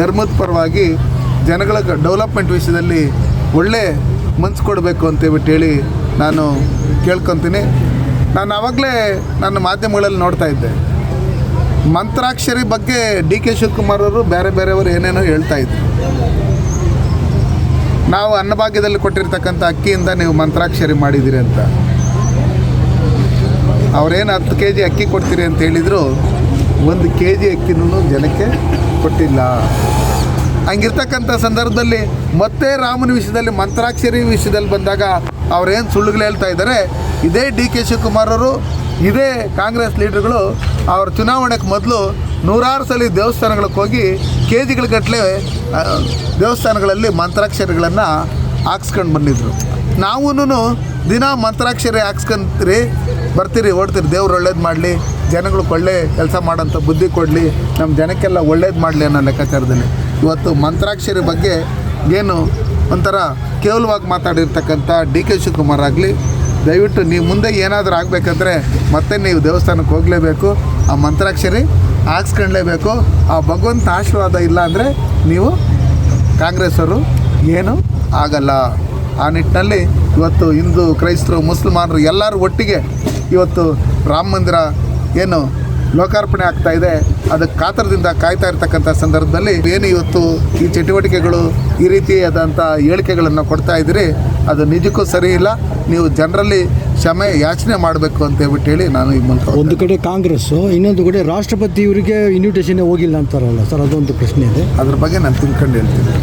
ಧರ್ಮದ ಪರವಾಗಿ ಜನಗಳ ಡೆವಲಪ್ಮೆಂಟ್ ವಿಷಯದಲ್ಲಿ ಒಳ್ಳೆ ಮನ್ಸು ಕೊಡಬೇಕು ಅಂತೇಳ್ಬಿಟ್ಟು ಹೇಳಿ ನಾನು ಕೇಳ್ಕೊತೀನಿ. ನಾನು ಆವಾಗಲೇ ನನ್ನ ಮಾಧ್ಯಮಗಳಲ್ಲಿ ನೋಡ್ತಾ ಇದ್ದೆ. ಮಂತ್ರಾಕ್ಷರಿ ಬಗ್ಗೆ ಡಿ ಕೆ ಶಿವಕುಮಾರ್ ಅವರು ಬೇರೆ ಬೇರೆಯವರು ಏನೇನೋ ಹೇಳ್ತಾ ಇದ್ರು. ನಾವು ಅನ್ನಭಾಗ್ಯದಲ್ಲಿ ಕೊಟ್ಟಿರ್ತಕ್ಕಂಥ ಅಕ್ಕಿಯಿಂದ ನೀವು ಮಂತ್ರಾಕ್ಷರಿ ಮಾಡಿದ್ದೀರಿ ಅಂತ. ಅವರೇನು ಹತ್ತು ಕೆ ಜಿ ಅಕ್ಕಿ ಕೊಡ್ತೀರಿ ಅಂತ ಹೇಳಿದ್ರು. ಒಂದು ಕೆ ಜಿ ಅಕ್ಕಿನೂ ಜನಕ್ಕೆ ಕೊಟ್ಟಿಲ್ಲ. ಹಂಗಿರ್ತಕ್ಕಂಥ ಸಂದರ್ಭದಲ್ಲಿ ಮತ್ತೆ ರಾಮನ ವಿಷಯದಲ್ಲಿ, ಮಂತ್ರಾಕ್ಷರಿ ವಿಷಯದಲ್ಲಿ ಬಂದಾಗ ಅವರೇನು ಸುಳ್ಳುಗಳು ಹೇಳ್ತಾ ಇದ್ದಾರೆ, ಇದೇ ಡಿ ಕೆ ಶಿವಕುಮಾರ್ ಅವರು, ಇದೇ ಕಾಂಗ್ರೆಸ್ ಲೀಡರ್ಗಳು ಅವ್ರ ಚುನಾವಣೆಗೆ ಮೊದಲು ನೂರಾರು ಸಲ ದೇವಸ್ಥಾನಗಳಿಗೆ ಹೋಗಿ ಕೆ ಜಿಗಳ ಗಟ್ಟಲೆ ದೇವಸ್ಥಾನಗಳಲ್ಲಿ ಮಂತ್ರಾಕ್ಷರಿಗಳನ್ನು ಹಾಕ್ಸ್ಕೊಂಡು ಬಂದಿದ್ರು. ನಾವೂ ದಿನ ಮಂತ್ರಾಕ್ಷರಿ ಹಾಕ್ಸ್ಕೊಂತೀರಿ, ಬರ್ತೀರಿ, ಓಡ್ತೀರಿ, ದೇವ್ರು ಒಳ್ಳೇದು ಮಾಡಲಿ ಜನಗಳಿಗೆ ಒಳ್ಳೆ ಕೆಲಸ ಮಾಡೋಂಥ ಬುದ್ಧಿ ಕೊಡಲಿ ನಮ್ಮ ಜನಕ್ಕೆಲ್ಲ ಒಳ್ಳೇದು ಮಾಡಲಿ ಅನ್ನೋ ಲೆಕ್ಕಾಚಾರದಲ್ಲಿ. ಇವತ್ತು ಮಂತ್ರಾಕ್ಷರಿ ಬಗ್ಗೆ ಏನು ಒಂಥರ ಕೇವಲವಾಗಿ ಮಾತಾಡಿರ್ತಕ್ಕಂಥ ಡಿ ಕೆ ಶಿವಕುಮಾರ್ ಆಗಲಿ, ದಯವಿಟ್ಟು ನೀವು ಮುಂದೆ ಏನಾದರೂ ಆಗಬೇಕಂದ್ರೆ ಮತ್ತೆ ನೀವು ದೇವಸ್ಥಾನಕ್ಕೆ ಹೋಗಲೇಬೇಕು, ಆ ಮಂತ್ರಾಕ್ಷರಿ ಹಾಕ್ಸ್ಕೊಳ್ಳೇಬೇಕು ಆ ಭಗವಂತ ಆಶೀರ್ವಾದ ಇಲ್ಲ ಅಂದರೆ ನೀವು ಕಾಂಗ್ರೆಸ್ಸವರು ಏನು ಆಗಲ್ಲ. ಆ ನಿಟ್ಟಿನಲ್ಲಿ ಇವತ್ತು ಹಿಂದೂ ಕ್ರೈಸ್ತರು ಮುಸಲ್ಮಾನರು ಎಲ್ಲರೂ ಒಟ್ಟಿಗೆ ಇವತ್ತು ರಾಮ ಮಂದಿರ ಏನು ಲೋಕಾರ್ಪಣೆ ಆಗ್ತಾ ಇದೆ. ಅದಕ್ಕೆ ಕಾತರದಿಂದ ಕಾಯ್ತಾ ಇರ್ತಕ್ಕಂಥ ಸಂದರ್ಭದಲ್ಲಿ ಏನು ಇವತ್ತು ಈ ಚಟುವಟಿಕೆಗಳು ಈ ರೀತಿಯಾದಂಥ ಹೇಳಿಕೆಗಳನ್ನು ಕೊಡ್ತಾ ಇದ್ದೀರಿ ಅದು ನಿಜಕ್ಕೂ ಸರಿ ಇಲ್ಲ. ನೀವು ಜನರಲ್ಲಿ ಕ್ಷಮೆ ಯಾಚನೆ ಮಾಡಬೇಕು ಅಂತ ಹೇಳ್ಬಿಟ್ಟು ಹೇಳಿ ನಾನು ಈ ಮೂಲಕ ಒಂದು ಕಡೆ ಕಾಂಗ್ರೆಸ್ಸು ಇನ್ನೊಂದು ಕಡೆ ರಾಷ್ಟ್ರಪತಿ ಇವರಿಗೆ ಇನ್ವಿಟೇಷನ್ ಹೋಗಿಲ್ಲ ಅಂತಾರಲ್ಲ ಸರ್ ಅದೊಂದು ಪ್ರಶ್ನೆ ಇದೆ. ಅದ್ರ ಬಗ್ಗೆ ನಾನು ತಿಳ್ಕೊಂಡು ಹೇಳ್ತೀನಿ.